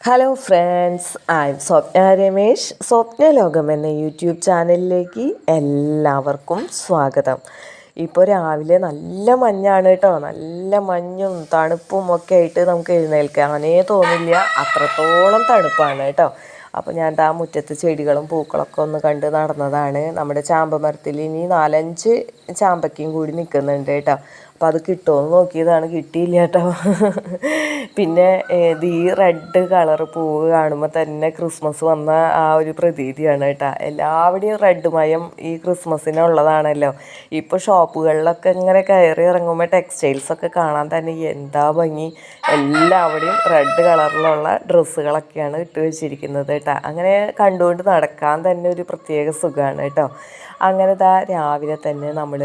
Hello friends I am Swapna Ramesh Swapna ലോകം എന്ന YouTube ചാനലിലേക്ക് എല്ലാവർക്കും സ്വാഗതം. ഇപ്പോൾ രാവിലെ നല്ല മഞ്ഞാണ് കേട്ടോ. നല്ല മഞ്ഞും തണുപ്പും ഒക്കെ ആയിട്ട് നമുക്ക് എഴുന്നേൽക്കാനേ തോന്നില്ല. അത്രത്തോളം തണുപ്പാണ് കേട്ടോ. അപ്പോൾ ഞാൻ ആ മുറ്റത്ത് ചെടികളും പൂക്കളൊക്കെ ഒന്ന് കണ്ട് നടന്നതാണ്. നമ്മുടെ ചാമ്പ മരത്തിൽ ഇനി നാലഞ്ച് ചാമ്പയ്ക്കും കൂടി നിൽക്കുന്നുണ്ട് കേട്ടോ. അപ്പം അത് കിട്ടുമോ എന്ന് നോക്കിയതാണ് കിട്ടിയില്ല കേട്ടോ പിന്നെ ഇത് ഈ റെഡ് കളർ പൂവ് കാണുമ്പോൾ തന്നെ ക്രിസ്മസ് വന്ന ആ ഒരു പ്രതീതിയാണ് കേട്ടോ. എല്ലാവിടെയും റെഡ് മയം ഈ ക്രിസ്മസിനുള്ളതാണല്ലോ ഇപ്പോൾ ഷോപ്പുകളിലൊക്കെ ഇങ്ങനെ കയറി ഇറങ്ങുമ്പോൾ ടെക്സ്റ്റൈൽസൊക്കെ കാണാൻ തന്നെ എന്താ ഭംഗി. എല്ലാവിടെയും റെഡ് കളറിലുള്ള ഡ്രസ്സുകളൊക്കെയാണ് ഇട്ട് വെച്ചിരിക്കുന്നത് കേട്ടോ. അങ്ങനെ കണ്ടുകൊണ്ട് നടക്കാൻ തന്നെ ഒരു പ്രത്യേക സുഖമാണ് കേട്ടോ. അങ്ങനെ ദാ രാവിലെ തന്നെ നമ്മൾ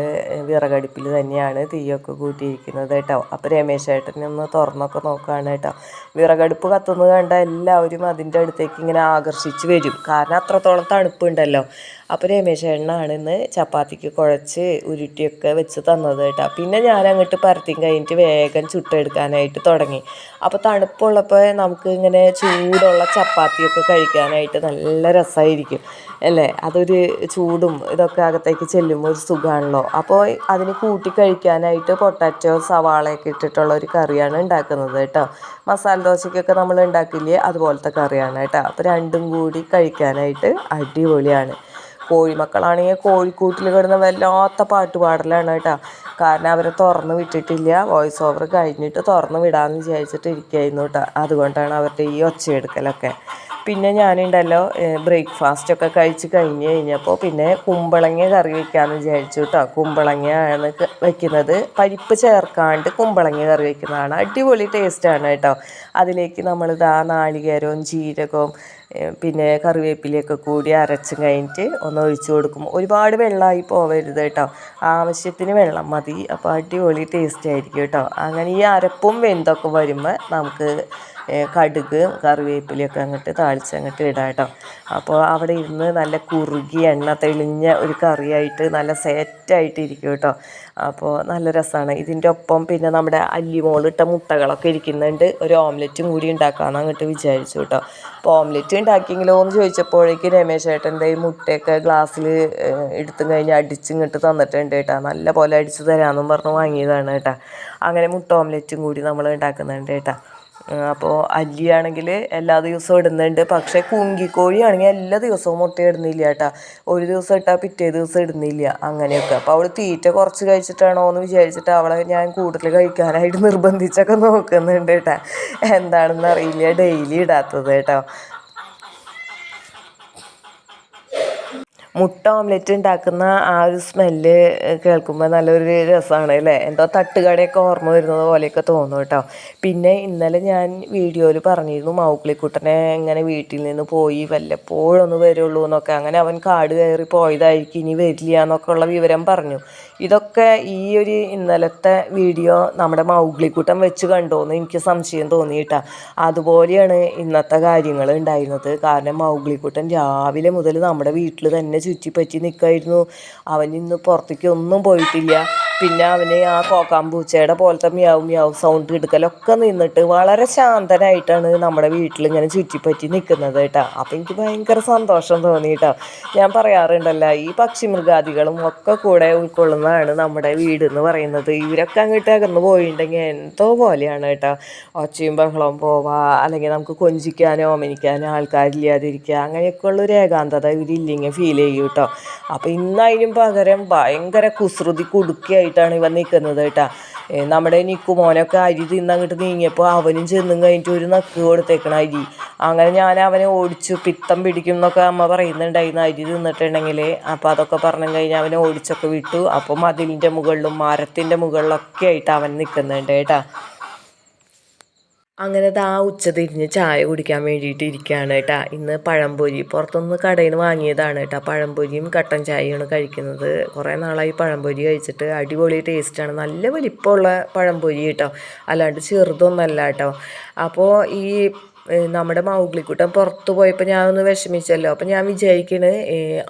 വിറകടുപ്പിൽ തന്നെയാണ് തീയൊക്കെ കൂട്ടിയിരിക്കുന്നത് കേട്ടോ. അപ്പോൾ രമേശ് ഒന്ന് തുറന്നൊക്കെ നോക്കുകയാണ് കേട്ടോ. വിറകടുപ്പ് കത്തുന്നത് കണ്ട എല്ലാവരും അതിന്റെ അടുത്തേക്ക് ഇങ്ങനെ ആകർഷിച്ച് വരും. കാരണം അത്രത്തോളം തണുപ്പുണ്ടല്ലോ. അപ്പോൾ രമേശ് ചേട്ടനാണ് ഇന്ന് ചപ്പാത്തിക്ക് കുഴച്ച് ഉരുട്ടിയൊക്കെ വെച്ച് തന്നത് കേട്ടോ. പിന്നെ ഞാൻ അങ്ങോട്ട് പരത്തിയും കഴിഞ്ഞിട്ട് വേഗം ചുട്ടെടുക്കാനായിട്ട് തുടങ്ങി. അപ്പോൾ തണുപ്പുള്ളപ്പോൾ നമുക്ക് ഇങ്ങനെ ചൂടുള്ള ചപ്പാത്തിയൊക്കെ കഴിക്കാനായിട്ട് നല്ല രസമായിരിക്കും അല്ലേ? അതൊരു ചൂടും ഇതൊക്കെ അകത്തേക്ക് ചെല്ലുമ്പോൾ ഒരു സുഖമാണല്ലോ അപ്പോൾ അതിന് കൂട്ടി കഴിക്കാനായിട്ട് പൊട്ടാറ്റോ സവാളയൊക്കെ ഇട്ടിട്ടുള്ള ഒരു കറിയാണ് ഉണ്ടാക്കുന്നത് കേട്ടോ. മസാല ദോശയ്ക്കൊക്കെ നമ്മൾ ഉണ്ടാക്കില്ലേ അതുപോലത്തെ കറിയാണ് കേട്ടോ. അപ്പോൾ രണ്ടും കൂടി കഴിക്കാനായിട്ട് അടിപൊളിയാണ്. കോഴിമക്കളാണെങ്കിൽ കോഴിക്കൂട്ടിൽ കിടന്ന് വല്ലാത്ത പാട്ട് പാടലാണ് കേട്ടോ. കാരണം അവരെ തുറന്ന് വിട്ടിട്ടില്ല. വോയിസ് ഓവർ കഴിഞ്ഞിട്ട് തുറന്ന് വിടാമെന്ന് വിചാരിച്ചിട്ട് ഇരിക്കുകയായിരുന്നു കേട്ടോ. അതുകൊണ്ടാണ് അവരുടെ ഈ ഒച്ചയെടുക്കലൊക്കെ. പിന്നെ ഞാനുണ്ടല്ലോ ബ്രേക്ക്ഫാസ്റ്റ് ഒക്കെ കഴിച്ച് കഴിഞ്ഞ് കഴിഞ്ഞപ്പോൾ പിന്നെ കുമ്പളങ്ങ കറി വെക്കാമെന്ന് വിചാരിച്ചു കേട്ടോ. കുമ്പളങ്ങയാണ് വെക്കുന്നത്. പരിപ്പ് ചേർക്കാണ്ട് കുമ്പളങ്ങ കറി വെക്കുന്നതാണ്. അടിപൊളി ടേസ്റ്റാണ് കേട്ടോ. അതിലേക്ക് നമ്മൾ ഇതാ നാളികേരവും ജീരകവും പിന്നെ കറിവേപ്പിലയൊക്കെ കൂടി അരച്ചും കഴിഞ്ഞിട്ട് ഒന്ന് ഒഴിച്ചു കൊടുക്കും. ഒരുപാട് വെള്ളമായി പോവരുത് കേട്ടോ. ആവശ്യത്തിന് വെള്ളം മതി. അപ്പോൾ അടിപൊളി ടേസ്റ്റ് ആയിരിക്കും കേട്ടോ. അങ്ങനെ ഈ അരപ്പും വെന്തൊക്കെ വരുമ്പോൾ നമുക്ക് കടുക് കറിവേപ്പിലയൊക്കെ അങ്ങോട്ട് താളിച്ച് അങ്ങോട്ട് ഇടാം കേട്ടോ. അപ്പോൾ അവിടെ ഇരുന്ന് നല്ല കുറുകി എണ്ണ തെളിഞ്ഞ ഒരു കറിയായിട്ട് നല്ല സെറ്റായിട്ട് ഇരിക്കും കേട്ടോ. അപ്പോൾ നല്ല രസമാണ് ഇതിന്റെ ഒപ്പം പിന്നെ നമ്മുടെ അല്ലിമോളിട്ട മുട്ടകളൊക്കെ ഇരിക്കുന്നുണ്ട്. ഒരു ഓംലെറ്റും കൂടി ഉണ്ടാക്കാമെന്ന് അങ്ങോട്ട് വിചാരിച്ചു കേട്ടോ അപ്പോൾ ഓംലെറ്റ് ഉണ്ടാക്കിയെങ്കിലോ എന്ന് ചോദിച്ചപ്പോഴേക്കും രമേശ് ഏട്ടന്റെ ഈ മുട്ടയൊക്കെ ഗ്ലാസ്സിൽ എടുത്തും കഴിഞ്ഞ് അടിച്ചിങ്ങോട്ട് തന്നിട്ടുണ്ട് കേട്ടോ. നല്ല പോലെ അടിച്ച് തരാമെന്നും പറഞ്ഞ് വാങ്ങിയതാണ് കേട്ടോ. അങ്ങനെ മുട്ട ഓംലെറ്റും കൂടി നമ്മൾ ഉണ്ടാക്കുന്നുണ്ട് കേട്ടോ. അപ്പോൾ അല്ലിയാണെങ്കിൽ എല്ലാ ദിവസവും ഇടുന്നുണ്ട്. പക്ഷേ കുങ്കിക്കോഴിയാണെങ്കിൽ എല്ലാ ദിവസവും മുട്ട ഇടുന്നില്ല കേട്ടോ. ഒരു ദിവസം ഇട്ടാൽ പിറ്റേ ദിവസം ഇടുന്നില്ല അങ്ങനെയൊക്കെ. അപ്പോൾ അവൾ തീറ്റ കുറച്ച് കഴിച്ചിട്ടാണോ എന്ന് വിചാരിച്ചിട്ട് അവളെ ഞാൻ കൂടുതൽ കഴിക്കാനായിട്ട് നിർബന്ധിച്ചൊക്കെ നോക്കുന്നുണ്ട് കേട്ടോ. എന്താണെന്ന് അറിയില്ല. ഡെയിലി ഇടാത്തത് കേട്ടോ. മുട്ട ഓംലെറ്റ് ഉണ്ടാക്കുന്ന ആ ഒരു സ്മെല്ല് കേൾക്കുമ്പോൾ നല്ലൊരു രസമാണ് അല്ലേ? എന്തോ തട്ടുകടയൊക്കെ ഓർമ്മ വരുന്നത് പോലെയൊക്കെ തോന്നും കേട്ടോ. പിന്നെ ഇന്നലെ ഞാൻ വീഡിയോയിൽ പറഞ്ഞിരുന്നു മൗക്ലിക്കുട്ടനെ ഇങ്ങനെ വീട്ടിൽ നിന്ന് പോയി വല്ലപ്പോഴൊന്ന് വരുള്ളൂ എന്നൊക്കെ. അങ്ങനെ അവൻ കാട് കയറി പോയതായിരിക്കും ഇനി വരില്ല എന്നൊക്കെ ഉള്ള വിവരം പറഞ്ഞു. ഇതൊക്കെ ഈ ഒരു ഇന്നലത്തെ വീഡിയോ നമ്മുടെ മൗഗ്ലിക്കൂട്ടം വെച്ച് കണ്ടോന്ന് എനിക്ക് സംശയം തോന്നിയിട്ടാ. അതുപോലെയാണ് ഇന്നത്തെ കാര്യങ്ങൾ ഉണ്ടായിരുന്നത്. കാരണം മൗഗ്ലിക്കൂട്ടൻ രാവിലെ മുതൽ നമ്മുടെ വീട്ടിൽ തന്നെ ചുറ്റിപ്പറ്റി നിൽക്കായിരുന്നു. അവൻ ഇന്ന് പുറത്തേക്ക് ഒന്നും പോയിട്ടില്ല. പിന്നെ അവന് ആ കോക്കാമ്പൂച്ചയുടെ പോലത്തെ മ്യാവും മ്യാവ് സൗണ്ട് എടുക്കലൊക്കെ നിന്നിട്ട് വളരെ ശാന്തനായിട്ടാണ് നമ്മുടെ വീട്ടിൽ ഇങ്ങനെ ചുറ്റിപ്പറ്റി നിൽക്കുന്നത് കേട്ടോ. അപ്പം എനിക്ക് ഭയങ്കര സന്തോഷം തോന്നി കേട്ടോ. ഞാൻ പറയാറുണ്ടല്ലോ ഈ പക്ഷി മൃഗാദികളും ഒക്കെ കൂടെ ഉൾക്കൊള്ളുന്നതാണ് നമ്മുടെ വീട് എന്ന് പറയുന്നത്. ഇവരൊക്കെ അങ്ങോട്ട് അകന്ന് പോയിട്ടുണ്ടെങ്കിൽ എന്തോ പോലെയാണ് കേട്ടോ. ഒച്ചയും ബഹളവും പോവാ അല്ലെങ്കിൽ നമുക്ക് കൊഞ്ചിക്കാനോ ഓമനിക്കാനോ ആൾക്കാരില്ലാതിരിക്കുക അങ്ങനെയൊക്കെയുള്ളൊരു ഏകാന്തത ഇവരില്ലെങ്കിൽ ഫീൽ ചെയ്യും കേട്ടോ. അപ്പോൾ ഇന്ന് അതിനും പകരം ഭയങ്കര കുസൃതി കുടുക്കിയായിട്ടാണ് ഇവ നിൽക്കുന്നത് കേട്ടാ. നമ്മുടെ നിക്കുമോനൊക്കെ അരി തിന്നങ്ങോട്ട് നീങ്ങിയപ്പോൾ അവനും ചെന്നും കഴിഞ്ഞിട്ട് ഒരു നക്ക് കൊടുത്തേക്കണം അരി. അങ്ങനെ ഞാൻ അവനെ ഓടിച്ചു പിത്തം പിടിക്കും എന്നൊക്കെ അമ്മ പറയുന്നുണ്ടായിരുന്നു അരി തിന്നിട്ടുണ്ടെങ്കിൽ. അപ്പോൾ അതൊക്കെ പറഞ്ഞു കഴിഞ്ഞാൽ അവനെ ഓടിച്ചൊക്കെ വിട്ടു. അപ്പോൾ മതിലിന്റെ മുകളിലും മരത്തിന്റെ മുകളിലൊക്കെ ആയിട്ട് അവൻ നിൽക്കുന്നുണ്ട് കേട്ടോ. അങ്ങനെ ആ ഉച്ച തിരിഞ്ഞ് ചായ കുടിക്കാൻ വേണ്ടിയിട്ട് ഇരിക്കുകയാണ് കേട്ടോ. ഇന്ന് പഴംപൊരി. പുറത്തുനിന്ന് കടയിൽ നിന്ന് വാങ്ങിയതാണ് കേട്ടോ. പഴംപൊരിയും കട്ടൻ ചായയാണ് കഴിക്കുന്നത്. കുറേ നാളായി പഴംപൊരി കഴിച്ചിട്ട് അടിപൊളി ടേസ്റ്റാണ് നല്ല വലിപ്പമുള്ള പഴംപൊരി കേട്ടോ. അല്ലാണ്ട് ചെറുതൊന്നല്ല കേട്ടോ. അപ്പോൾ ഈ നമ്മുടെ മൗഗ്ലിക്കുട്ടൻ പുറത്ത് പോയപ്പോൾ ഞാൻ ഒന്ന് വിഷമിച്ചല്ലോ. അപ്പം ഞാൻ വിചാരിക്കണ്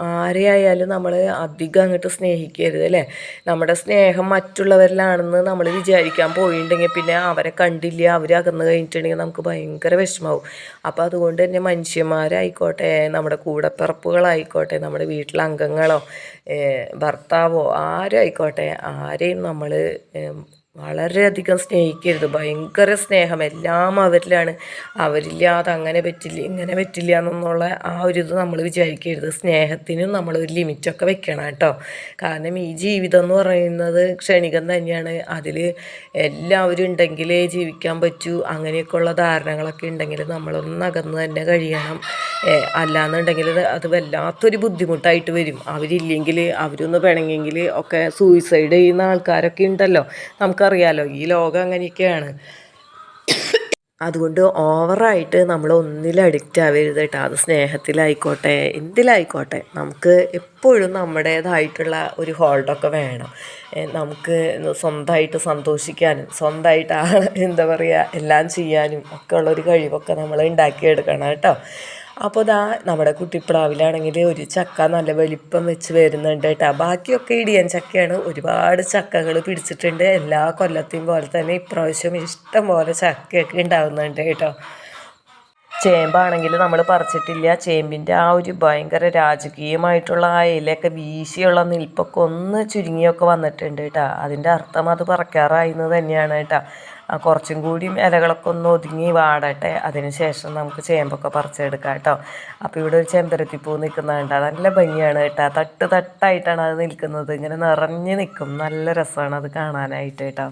ആരെയായാലും നമ്മൾ അധികം അങ്ങോട്ട് സ്നേഹിക്കരുത് അല്ലേ? നമ്മുടെ സ്നേഹം മറ്റുള്ളവരിലാണെന്ന് നമ്മൾ വിചാരിക്കാൻ പോയിട്ടുണ്ടെങ്കിൽ പിന്നെ അവരെ കണ്ടില്ല അവർ അകന്ന് കഴിഞ്ഞിട്ടുണ്ടെങ്കിൽ നമുക്ക് ഭയങ്കര വിഷമാവും. അപ്പോൾ അതുകൊണ്ട് തന്നെ മനുഷ്യന്മാരായിക്കോട്ടെ നമ്മുടെ കൂടപ്പിറപ്പുകളായിക്കോട്ടെ നമ്മുടെ വീട്ടിലെ അംഗങ്ങളോ ഭർത്താവോ ആരും ആയിക്കോട്ടെ ആരെയും നമ്മൾ വളരെയധികം സ്നേഹിക്കരുത്. ഭയങ്കര സ്നേഹം. എല്ലാം അവരിലാണ്. അവരില്ലാതെ അങ്ങനെ പറ്റില്ല ഇങ്ങനെ പറ്റില്ല എന്നുള്ള ആ ഒരു ഇത് നമ്മൾ വിചാരിക്കരുത്. സ്നേഹത്തിനും നമ്മൾ ഒരു ലിമിറ്റൊക്കെ വെക്കണം കേട്ടോ. കാരണം ഈ ജീവിതം എന്ന് പറയുന്നത് ക്ഷണികം തന്നെയാണ്. അതിൽ എല്ലാവരും ഉണ്ടെങ്കിലേ ജീവിക്കാൻ പറ്റൂ. അങ്ങനെയൊക്കെയുള്ള ധാരണകളൊക്കെ ഉണ്ടെങ്കിൽ നമ്മളൊന്ന് അകന്ന് തന്നെ കഴിയണം. അല്ലാന്നുണ്ടെങ്കിൽ അത് വല്ലാത്തൊരു ബുദ്ധിമുട്ടായിട്ട് വരും. അവരില്ലെങ്കിൽ അവരൊന്ന് പിണങ്ങിയെങ്കിൽ ഒക്കെ സൂയിസൈഡ് ചെയ്യുന്ന ആൾക്കാരൊക്കെ ഉണ്ടല്ലോ. നമുക്കറിയാലോ ഈ ലോകം അങ്ങനെയൊക്കെയാണ്. അതുകൊണ്ട് ഓവറായിട്ട് നമ്മൾ ഒന്നിൽ അഡിക്റ്റ് ആവരുത് കേട്ടോ. അത് സ്നേഹത്തിലായിക്കോട്ടെ എന്തിലായിക്കോട്ടെ. നമുക്ക് എപ്പോഴും നമ്മുടേതായിട്ടുള്ള ഒരു ഹോൾഡൊക്കെ വേണം. നമുക്ക് സ്വന്തമായിട്ട് സന്തോഷിക്കാനും സ്വന്തമായിട്ട് ആ എന്താ പറയുക എല്ലാം ചെയ്യാനും ഒക്കെ ഉള്ളൊരു കഴിവൊക്കെ നമ്മൾ ഉണ്ടാക്കിയെടുക്കണം കേട്ടോ. അപ്പോൾ ഇതാ നമ്മുടെ കുട്ടിപ്പ്ളാവിലാണെങ്കിൽ ഒരു ചക്ക നല്ല വലിപ്പം വെച്ച് വരുന്നുണ്ട് കേട്ടോ ബാക്കിയൊക്കെ ഇടിയൻ ചക്കയാണ്. ഒരുപാട് ചക്കകൾ പിടിച്ചിട്ടുണ്ട്. എല്ലാ കൊല്ലത്തെയും പോലെ തന്നെ ഇപ്രാവശ്യം ഇഷ്ടം പോലെ ചക്കയൊക്കെ ഉണ്ടാകുന്നുണ്ട് കേട്ടോ ചേമ്പാണെങ്കിൽ നമ്മൾ പറിച്ചിട്ടില്ല. ചേമ്പിന്റെ ആ ഒരു ഭയങ്കര രാജകീയമായിട്ടുള്ള ആ ഇലയൊക്കെ വീശിയുള്ള നിൽപ്പൊക്കെ ഒന്ന് ചുരുങ്ങിയൊക്കെ വന്നിട്ടുണ്ട് കേട്ടോ അതിന്റെ അർത്ഥം അത് പറിക്കാറായി എന്ന് തന്നെയാണ് കേട്ടോ കുറച്ചും കൂടിയും ഇലകളൊക്കെ ഒന്ന് ഒതുങ്ങി വാടട്ടെ. അതിന് ശേഷം നമുക്ക് ചേമ്പൊക്കെ പറിച്ചെടുക്കാം കേട്ടോ. അപ്പോൾ ഇവിടെ ഒരു ചെമ്പരത്തിപ്പൂ നിൽക്കുന്നുണ്ട്. നല്ല ഭംഗിയാണ് കേട്ടോ. തട്ട് തട്ടായിട്ടാണ് അത് നിൽക്കുന്നത്. ഇങ്ങനെ നിറഞ്ഞ് നിൽക്കും. നല്ല രസമാണ് അത് കാണാനായിട്ട് കേട്ടോ.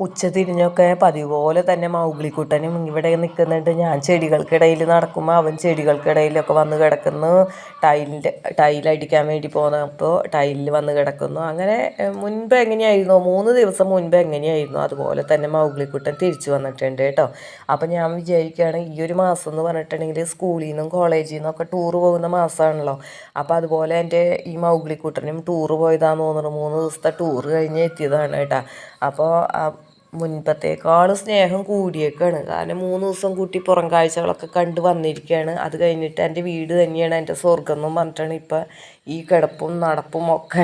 ഉച്ച തിരിഞ്ഞൊക്കെ പതിവ് പോലെ തന്നെ മൗഗ്ലിക്കുട്ടനും ഇവിടെ നിൽക്കുന്നുണ്ട്. ഞാൻ ചെടികൾക്കിടയിൽ നടക്കുമ്പോൾ അവൻ ചെടികൾക്കിടയിലൊക്കെ വന്ന് കിടക്കുന്നു. ടൈലിന്റെ ടൈലടിക്കാൻ വേണ്ടി പോന്നപ്പോൾ ടൈലിൽ വന്ന് കിടക്കുന്നു. അങ്ങനെ മുൻപ് എങ്ങനെയായിരുന്നു? മൂന്ന് ദിവസം മുൻപ് എങ്ങനെയായിരുന്നു? അതുപോലെ തന്നെ മൗഗ്ലിക്കുട്ടൻ തിരിച്ചു വന്നിട്ടുണ്ട് കേട്ടോ. അപ്പം ഞാൻ വിചാരിക്കുകയാണ് ഈ ഒരു മാസം എന്ന് പറഞ്ഞിട്ടുണ്ടെങ്കിൽ സ്കൂളിൽ നിന്നും കോളേജിൽ നിന്നൊക്കെ ടൂർ പോകുന്ന മാസമാണല്ലോ അപ്പോൾ അതുപോലെ എന്റെ ഈ മൗഗ്ലിക്കുട്ടനും ടൂർ പോയതാണെന്ന് തോന്നുന്നു. മൂന്ന് ദിവസത്തെ ടൂർ കഴിഞ്ഞ് എത്തിയതാണ് കേട്ടോ. അപ്പോൾ മുൻപത്തേക്കാൾ സ്നേഹം കൂടിയേക്കാണ്. കാരണം മൂന്ന് ദിവസം കൂട്ടി പുറം കാഴ്ചകളൊക്കെ കണ്ട് വന്നിരിക്കുകയാണ്. അത് കഴിഞ്ഞിട്ട് എന്റെ വീട് തന്നെയാണ് എന്റെ സ്വർഗം എന്നും പറഞ്ഞിട്ടാണ് ഇപ്പം ഈ കിടപ്പും നടപ്പും ഒക്കെ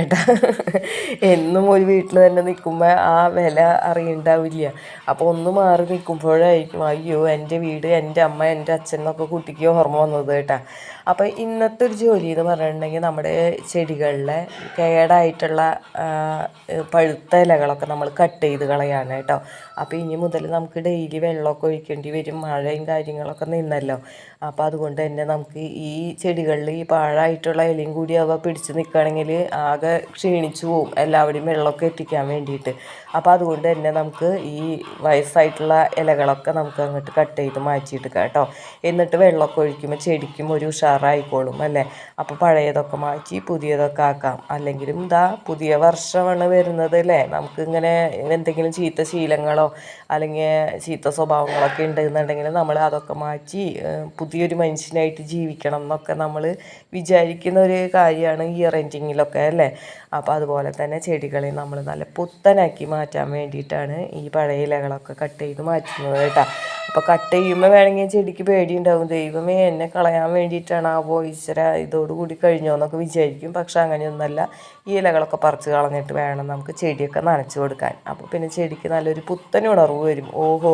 എന്നും ഒരു വീട്ടിൽ തന്നെ നിൽക്കുമ്പോൾ ആ വില അറിയണ്ടാവില്ല. അപ്പോൾ ഒന്ന് മാറി നിൽക്കുമ്പോഴായിരിക്കും അയ്യോ എന്റെ വീട് എന്റെ അമ്മ എന്റെ അച്ഛൻ എന്നൊക്കെ കുട്ടിക്ക് ഓർമ്മ വന്നത് കേട്ടാ. അപ്പോൾ ഇന്നത്തെ ഒരു ജോലി എന്ന് പറഞ്ഞിട്ടുണ്ടെങ്കിൽ നമ്മുടെ ചെടികളിലെ കേടായിട്ടുള്ള പഴുത്ത ഇലകളൊക്കെ നമ്മൾ കട്ട് ചെയ്ത് കളയാണ് കേട്ടോ. അപ്പോൾ ഇനി മുതൽ നമുക്ക് ഡെയിലി വെള്ളമൊക്കെ ഒഴിക്കേണ്ടി വരും മഴയും കാര്യങ്ങളൊക്കെ നിന്നല്ലോ. അപ്പോൾ അതുകൊണ്ട് തന്നെ നമുക്ക് ഈ ചെടികളിൽ ഈ പാഴായിട്ടുള്ള ഇലയും കൂടി അവ പിടിച്ച് നിൽക്കുകയാണെങ്കിൽ ആകെ ക്ഷീണിച്ചു പോവും. എല്ലാവരുടെയും വെള്ളമൊക്കെ എത്തിക്കാൻ വേണ്ടിയിട്ട്. അപ്പോൾ അതുകൊണ്ട് തന്നെ നമുക്ക് ഈ വയസ്സായിട്ടുള്ള ഇലകളൊക്കെ നമുക്ക് അങ്ങോട്ട് കട്ട് ചെയ്ത് മാറ്റിയെടുക്കാം കേട്ടോ. എന്നിട്ട് വെള്ളമൊക്കെ ഒഴിക്കുമ്പോൾ ചെടിക്കും ഒരു ഉഷാറായിക്കോളും അല്ലേ? അപ്പോൾ പഴയതൊക്കെ മാറ്റി പുതിയതൊക്കെ ആക്കാം. അല്ലെങ്കിലും ഇതാ പുതിയ വർഷമാണ് വരുന്നത് അല്ലേ? നമുക്ക് ഇങ്ങനെ എന്തെങ്കിലും ചീത്ത ശീലങ്ങളോ അല്ലെങ്കിൽ ചീത്ത സ്വഭാവങ്ങളൊക്കെ ഉണ്ടെന്നുണ്ടെങ്കിൽ നമ്മൾ അതൊക്കെ മാറ്റി പുതിയൊരു മനുഷ്യനായിട്ട് ജീവിക്കണം എന്നൊക്കെ നമ്മൾ വിചാരിക്കുന്ന ഒരു കാര്യമാണ് ഇയർ എൻഡിങ്ങിലൊക്കെ അല്ലേ? അപ്പോൾ അതുപോലെ തന്നെ ചെടികളെ നമ്മൾ നല്ല പുത്തനാക്കി മാറ്റാൻ വേണ്ടിയിട്ടാണ് ഈ പഴയ ഇലകളൊക്കെ കട്ട് ചെയ്ത് മാറ്റുന്നത് കേട്ടോ. അപ്പോൾ കട്ട് ചെയ്യുമ്പോൾ വേണമെങ്കിൽ ചെടിക്ക് പേടിയുണ്ടാവും. ദൈവമേ എന്നെ കളയാൻ വേണ്ടിയിട്ടാണ് ആ ഈശ്വര ഇതോടുകൂടി കഴിഞ്ഞോ എന്നൊക്കെ വിചാരിക്കും. പക്ഷെ അങ്ങനെയൊന്നുമല്ല. ഈ ഇലകളൊക്കെ പറിച്ച് കളഞ്ഞിട്ട് വേണം നമുക്ക് ചെടിയൊക്കെ നനച്ചു കൊടുക്കാൻ. അപ്പോൾ പിന്നെ ചെടിക്ക് നല്ലൊരു പുത്തൻ ഉണർവ് വരും. ഓഹോ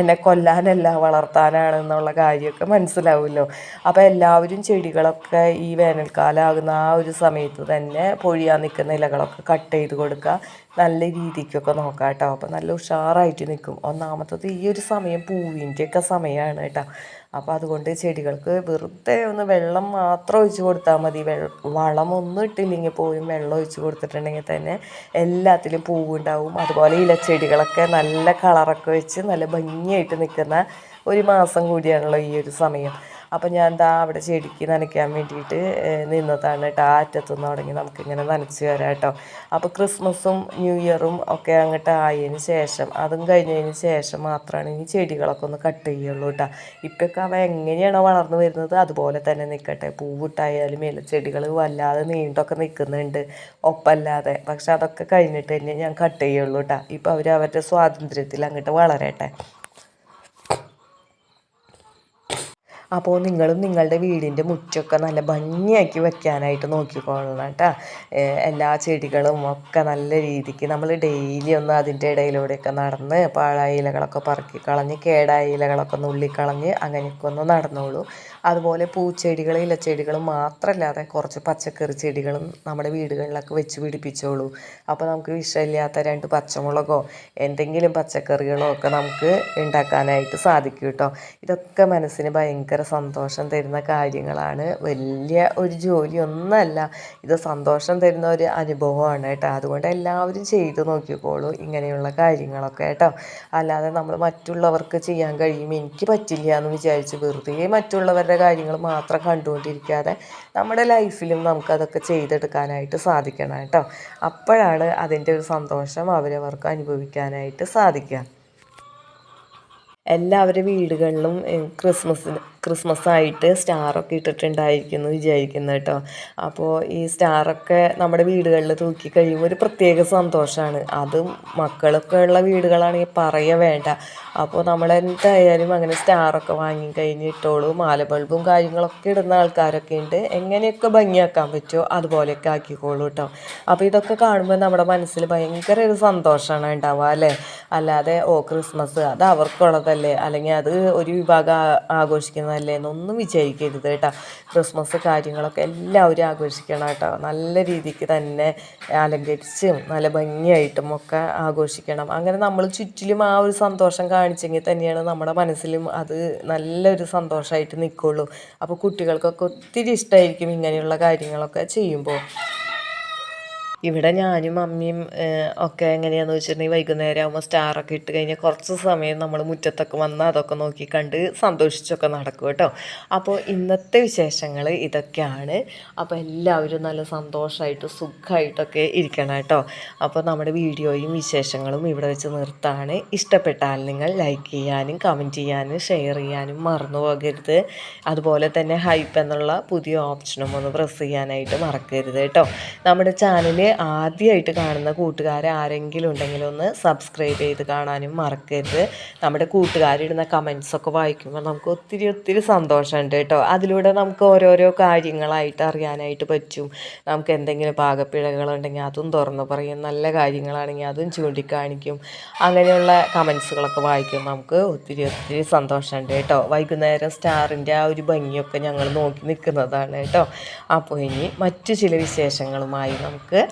എന്നെ കൊല്ലാനല്ല വളർത്താനാണ് എന്നുള്ള കാര്യമൊക്കെ മനസ്സിലാവുമല്ലോ. അപ്പോൾ എല്ലാവരും ചെടികളൊക്കെ ഈ വേനൽക്കാലം ആകുന്ന ആ ഒരു സമയത്ത് തന്നെ പൊഴിയാൻ നിൽക്കുന്ന ഇലകളൊക്കെ കട്ട് ചെയ്ത് കൊടുക്കുക. നല്ല രീതിക്കൊക്കെ നോക്കാം കേട്ടോ. അപ്പോൾ നല്ല ഉഷാറായിട്ട് നിൽക്കും. ഒന്നാമത്തത് ഈ ഒരു സമയം പൂവിന്റെയൊക്കെ സമയമാണ് കേട്ടോ. അപ്പോൾ അതുകൊണ്ട് ചെടികൾക്ക് വെറുതെ ഒന്ന് വെള്ളം മാത്രം ഒഴിച്ച് കൊടുത്താൽ മതി. വളമൊന്നും ഇട്ടില്ലെങ്കിൽ പോലും വെള്ളം ഒഴിച്ച് കൊടുത്തിട്ടുണ്ടെങ്കിൽ തന്നെ എല്ലാത്തിലും പൂവുണ്ടാവും. അതുപോലെ ഇലച്ചെടികളൊക്കെ നല്ല കളറൊക്കെ വെച്ച് നല്ല ഭംഗിയായിട്ട് നിൽക്കുന്ന ഒരു മാസം കൂടിയാണല്ലോ ഈ ഒരു സമയം. അപ്പോൾ ഞാൻ എന്താ അവിടെ ചെടിക്ക് നനയ്ക്കാൻ വേണ്ടിയിട്ട് നിന്നതാണ് കേട്ടോ ആ അറ്റത്തുനിന്ന് തുടങ്ങി നമുക്കിങ്ങനെ നനച്ച് വരാം കേട്ടോ. അപ്പോൾ ക്രിസ്മസും ന്യൂ ഇയറും ഒക്കെ അങ്ങോട്ട് ആയതിന് ശേഷം അതും കഴിഞ്ഞതിന് ശേഷം മാത്രമാണ് ഇനി ചെടികളൊക്കെ ഒന്ന് കട്ട് ചെയ്യുള്ളൂ കേട്ടോ. ഇപ്പോഴൊക്കെ അവ എങ്ങനെയാണോ വളർന്നു വരുന്നത് അതുപോലെ തന്നെ നിൽക്കട്ടെ പൂവിട്ടായാലും ഇലച്ചെടികൾ വല്ലാതെ നീണ്ടൊക്കെ നിൽക്കുന്നുണ്ട് ഒപ്പല്ലാതെ. പക്ഷെ അതൊക്കെ കഴിഞ്ഞിട്ട് തന്നെ ഞാൻ കട്ട് ചെയ്യുള്ളൂ കേട്ടോ. ഇപ്പോൾ അവർ അവരുടെ സ്വാതന്ത്ര്യത്തിൽ അങ്ങോട്ട് വളരട്ടെ. അപ്പോൾ നിങ്ങളും നിങ്ങളുടെ വീടിന്റെ മുറ്റമൊക്കെ നല്ല ഭംഗിയാക്കി വെക്കാനായിട്ട് നോക്കിക്കോളണം കേട്ടോ. എല്ലാ ചെടികളും ഒക്കെ നല്ല രീതിക്ക് നമ്മൾ ഡെയിലി ഒന്ന് അതിന്റെ ഇടയിലൂടെയൊക്കെ നടന്ന് പാഴായ ഇലകളൊക്കെ പറക്കി കളഞ്ഞ് കേടായ ഇലകളൊക്കെ നുള്ളിക്കളഞ്ഞ് അങ്ങനെയൊക്കെ ഒന്ന് നടന്നോളൂ. അതുപോലെ പൂച്ചെടികൾ ഇലച്ചെടികൾ മാത്രമല്ലാതെ കുറച്ച് പച്ചക്കറി ചെടികളും നമ്മുടെ വീടുകളിലൊക്കെ വെച്ച് പിടിപ്പിച്ചോളൂ. അപ്പോൾ നമുക്ക് വിഷമില്ലാത്ത രണ്ട് പച്ചമുളകോ എന്തെങ്കിലും പച്ചക്കറികളോ ഒക്കെ നമുക്ക് ഉണ്ടാക്കാനായിട്ട് സാധിക്കും കേട്ടോ. ഇതൊക്കെ മനസ്സിന് ഭയങ്കര സന്തോഷം തരുന്ന കാര്യങ്ങളാണ്. വലിയ ഒരു ജോലിയൊന്നല്ല ഇത് സന്തോഷം തരുന്ന ഒരു അനുഭവമാണ് കേട്ടോ. അതുകൊണ്ട് എല്ലാവരും ചെയ്തു നോക്കിക്കോളൂ ഇങ്ങനെയുള്ള കാര്യങ്ങളൊക്കെ കേട്ടോ. അല്ലാതെ നമ്മൾ മറ്റുള്ളവർക്ക് ചെയ്യാൻ കഴിയും എനിക്ക് പറ്റില്ല എന്ന് വിചാരിച്ച് വെറുതെ മറ്റുള്ളവരുടെ കാര്യങ്ങൾ മാത്രം കണ്ടുകൊണ്ടിരിക്കാതെ നമ്മുടെ ലൈഫിലും നമുക്കതൊക്കെ ചെയ്തെടുക്കാനായിട്ട് സാധിക്കണം കേട്ടോ. അപ്പോഴാണ് അതിന്റെ ഒരു സന്തോഷം അവരവർക്ക് അനുഭവിക്കാനായിട്ട് സാധിക്കുക. എല്ലാവരുടെ വീടുകളിലും ക്രിസ്മസിന് ക്രിസ്മസ് ആയിട്ട് സ്റ്റാറൊക്കെ ഇട്ടിട്ടുണ്ടായിരിക്കുന്നു വിചാരിക്കുന്നു കേട്ടോ. അപ്പോൾ ഈ സ്റ്റാറൊക്കെ നമ്മുടെ വീടുകളിൽ തൂക്കി കഴിയുമ്പോൾ ഒരു പ്രത്യേക സന്തോഷമാണ്. അതും മക്കളൊക്കെ ഉള്ള വീടുകളാണെങ്കിൽ പറയ വേണ്ട. അപ്പോൾ നമ്മളെന്തായാലും അങ്ങനെ സ്റ്റാറൊക്കെ വാങ്ങി കഴിഞ്ഞ് ഇട്ടോളൂ. മാല ബൾബും കാര്യങ്ങളൊക്കെ ഇടുന്ന ആൾക്കാരൊക്കെ ഉണ്ട്. എങ്ങനെയൊക്കെ ഭംഗിയാക്കാൻ പറ്റുമോ അതുപോലെയൊക്കെ ആക്കിക്കോളൂ കേട്ടോ. അപ്പോൾ ഇതൊക്കെ കാണുമ്പോൾ നമ്മുടെ മനസ്സിൽ ഭയങ്കര ഒരു സന്തോഷമാണ് ഉണ്ടാവുക അല്ലേ? അല്ലാതെ ഓ ക്രിസ്മസ് അത് അവർക്കുള്ളതല്ലേ? അല്ലെങ്കിൽ അത് ഒരു വിഭാഗം ആഘോഷിക്കുന്ന അല്ലേ എന്നൊന്നും വിചാരിക്കരുത് കേട്ടോ. ക്രിസ്മസ് കാര്യങ്ങളൊക്കെ എല്ലാവരും ആഘോഷിക്കണം കേട്ടോ. നല്ല രീതിക്ക് തന്നെ അലങ്കരിച്ചും നല്ല ഭംഗിയായിട്ടും ഒക്കെ ആഘോഷിക്കണം. അങ്ങനെ നമ്മൾ ചുറ്റിലും ആ ഒരു സന്തോഷം കാണിച്ചെങ്കിൽ തന്നെയാണ് നമ്മുടെ മനസ്സിലും അത് നല്ലൊരു സന്തോഷമായിട്ട് നിൽക്കുള്ളൂ അപ്പോൾ കുട്ടികൾക്കൊക്കെ ഒത്തിരി ഇഷ്ടമായിരിക്കും ഇങ്ങനെയുള്ള കാര്യങ്ങളൊക്കെ ചെയ്യുമ്പോൾ. ഇവിടെ ഞാനും അമ്മയും ഒക്കെ എങ്ങനെയാണെന്ന് വെച്ചിട്ടുണ്ടെങ്കിൽ വൈകുന്നേരം ആകുമ്പോൾ സ്റ്റാറൊക്കെ ഇട്ട് കഴിഞ്ഞാൽ കുറച്ച് സമയം നമ്മൾ മുറ്റത്തൊക്കെ വന്ന് അതൊക്കെ നോക്കി കണ്ട് സന്തോഷിച്ചൊക്കെ നടക്കും കേട്ടോ. അപ്പോൾ ഇന്നത്തെ വിശേഷങ്ങൾ ഇതൊക്കെയാണ്. അപ്പോൾ എല്ലാവരും നല്ല സന്തോഷമായിട്ട് സുഖമായിട്ടൊക്കെ ഇരിക്കണം കേട്ടോ. അപ്പോൾ നമ്മുടെ വീഡിയോയും വിശേഷങ്ങളും ഇവിടെ വെച്ച് നിർത്താണ്. ഇഷ്ടപ്പെട്ടാൽ നിങ്ങൾ ലൈക്ക് ചെയ്യാനും കമന്റ് ചെയ്യാനും ഷെയർ ചെയ്യാനും മറന്നു പോകരുത്. അതുപോലെ തന്നെ ഹൈപ്പ് എന്നുള്ള പുതിയ ഓപ്ഷനും ഒന്ന് പ്രസ് ചെയ്യാനായിട്ട് മറക്കരുത് കേട്ടോ. നമ്മുടെ ചാനൽ ആദ്യമായിട്ട് കാണുന്ന കൂട്ടുകാർ ആരെങ്കിലും ഉണ്ടെങ്കിൽ ഒന്ന് സബ്സ്ക്രൈബ് ചെയ്ത് കാണാനും മറക്കരുത്. നമ്മുടെ കൂട്ടുകാരിടുന്ന കമൻസൊക്കെ വായിക്കുമ്പോൾ നമുക്ക് ഒത്തിരി ഒത്തിരി സന്തോഷമുണ്ട് കേട്ടോ. അതിലൂടെ നമുക്ക് ഓരോരോ കാര്യങ്ങളായിട്ട് അറിയാനായിട്ട് പറ്റും. നമുക്ക് എന്തെങ്കിലും പാകപ്പിഴകളുണ്ടെങ്കിൽ അതും തുറന്ന് പറയും. നല്ല കാര്യങ്ങളാണെങ്കിൽ അതും ചൂണ്ടിക്കാണിക്കും. അങ്ങനെയുള്ള കമൻസുകളൊക്കെ വായിക്കുമ്പോൾ നമുക്ക് ഒത്തിരി ഒത്തിരി സന്തോഷമുണ്ട് കേട്ടോ. വൈകുന്നേരം സ്റ്റാറിന്റെ ആ ഒരു ഭംഗിയൊക്കെ ഞങ്ങൾ നോക്കി നിൽക്കുന്നതാണ് കേട്ടോ. അപ്പോൾ ഇനി മറ്റു ചില വിശേഷങ്ങളുമായി നമുക്ക്